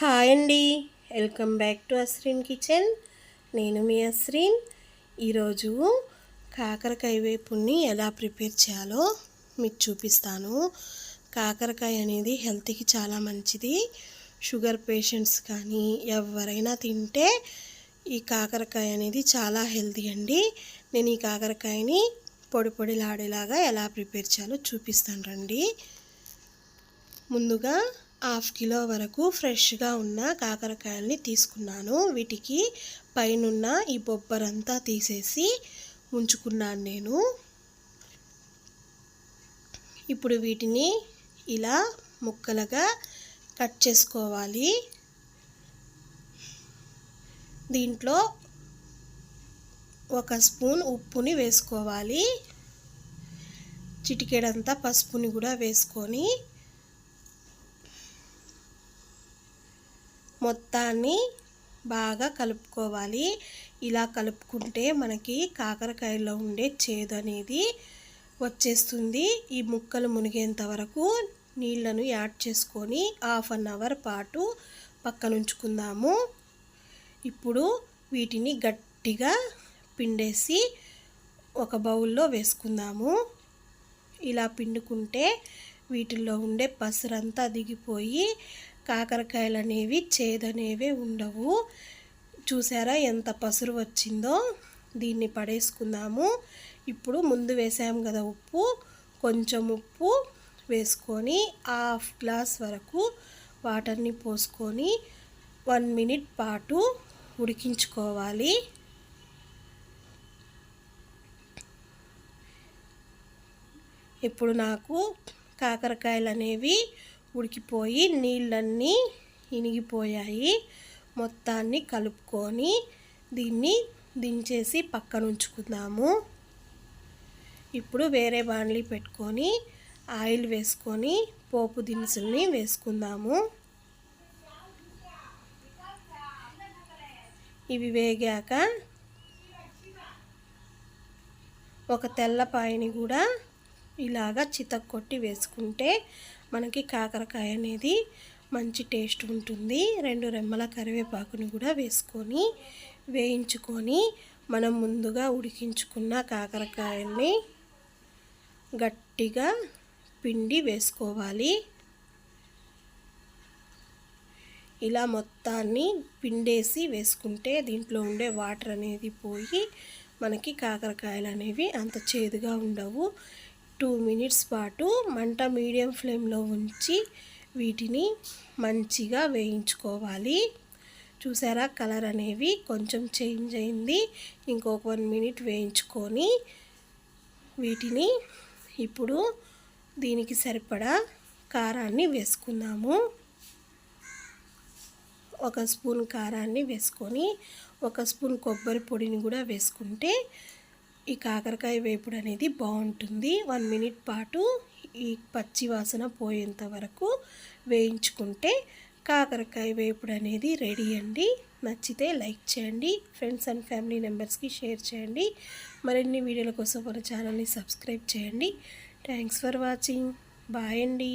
Hi అండి. Welcome back to Asreen kitchen. నేను మీ అస్రీన్ ఈరోజు కాకరకాయ వేపుని ఎలా ప్రిపేర్ చేయాలో మీకు చూపిస్తాను. కాకరకాయ అనేది హెల్త్కి చాలా మంచిది. షుగర్ పేషెంట్స్ కానీ ఎవరైనా తింటే ఈ కాకరకాయ అనేది చాలా హెల్తీ అండి. నేను ఈ కాకరకాయని పొడి పొడిలాడేలాగా ఎలా ప్రిపేర్ చేయాలో చూపిస్తాను రండి. ముందుగా హాఫ్ కిలో వరకు ఫ్రెష్గా ఉన్న కాకరకాయల్ని తీసుకున్నాను. వీటికి పైనున్న ఈ బొబ్బరంతా తీసేసి ఉంచుకున్నాను నేను. ఇప్పుడు వీటిని ఇలా ముక్కలుగా కట్ చేసుకోవాలి. దీంట్లో ఒక స్పూన్ ఉప్పుని వేసుకోవాలి. చిటికెడంతా పసుపుని కూడా వేసుకొని మొత్తాన్ని బాగా కలుపుకోవాలి. ఇలా కలుపుకుంటే మనకి కాకరకాయలో ఉండే చేదు అనేది వచ్చేస్తుంది. ఈ ముక్కలు మునిగేంత వరకు నీళ్ళను యాడ్ చేసుకొని హాఫ్ అన్ అవర్ పాటు పక్కనుంచుకుందాము. ఇప్పుడు వీటిని గట్టిగా పిండేసి ఒక బౌల్లో వేసుకుందాము. ఇలా పిండుకుంటే వీటిల్లో ఉండే పసరంతా దిగిపోయి కాకరకాయలు అనేవి చేదనేవి ఉండవు. చూసారా ఎంత పసురు వచ్చిందో? దీన్ని పడేసుకుందాము. ఇప్పుడు ముందు వేసాము కదా ఉప్పు. కొంచెం ఉప్పు వేసుకొని హాఫ్ గ్లాస్ వరకు వాటర్ని పోసుకొని వన్ మినిట్ పాటు ఉడికించుకోవాలి. ఇప్పుడు నాకు కాకరకాయలు అనేవి ఉడికిపోయి నీళ్ళన్నీ ఇనిగిపోయాయి. మొత్తాన్ని కలుపుకొని దీన్ని దించేసి పక్కన ఉంచుకుందాము ఇప్పుడు వేరే బాండ్లీ పెట్టుకొని ఆయిల్ వేసుకొని పోపు దినుసుల్ని వేసుకుందాము. ఇవి వేగాక ఒక తెల్లపాయని కూడా ఇలాగా చితక్కొట్టి వేసుకుంటే మనకి కాకరకాయ అనేది మంచి టేస్ట్ ఉంటుంది. రెండు రెమ్మల కరివేపాకుని కూడా వేసుకొని వేయించుకొని మనం ముందుగా ఉడికించుకున్న కాకరకాయల్ని గట్టిగా పిండి వేసుకోవాలి. ఇలా మొత్తాన్ని పిండేసి వేసుకుంటే దీంట్లో ఉండే వాటర్ అనేది పోయి మనకి కాకరకాయలు అనేవి అంత చేదుగా ఉండవు. టూ మినిట్స్ పాటు మంట మీడియం ఫ్లేమ్లో ఉంచి వీటిని మంచిగా వేయించుకోవాలి. చూసారా? కలర్ అనేవి కొంచెం చేంజ్ అయింది. ఇంకొక వన్ మినిట్ వేయించుకొని వీటిని ఇప్పుడు దీనికి సరిపడా కారాన్ని వేసుకుందాము. ఒక స్పూన్ కారాన్ని వేసుకొని ఒక స్పూన్ కొబ్బరి పొడిని కూడా వేసుకుంటే ఈ కాకరకాయ వేపుడు అనేది బాగుంటుంది. వన్ మినిట్ పాటు ఈ పచ్చి వాసన పోయేంత వరకు వేయించుకుంటే కాకరకాయ వేపుడు అనేది రెడీ అండి. నచ్చితే లైక్ చేయండి ఫ్రెండ్స్ అండ్ ఫ్యామిలీ మెంబర్స్కి షేర్ చేయండి. మరిన్ని వీడియోల కోసం మన ఛానల్ని సబ్స్క్రైబ్ చేయండి. Thanks for watching. బాయ్ అండి.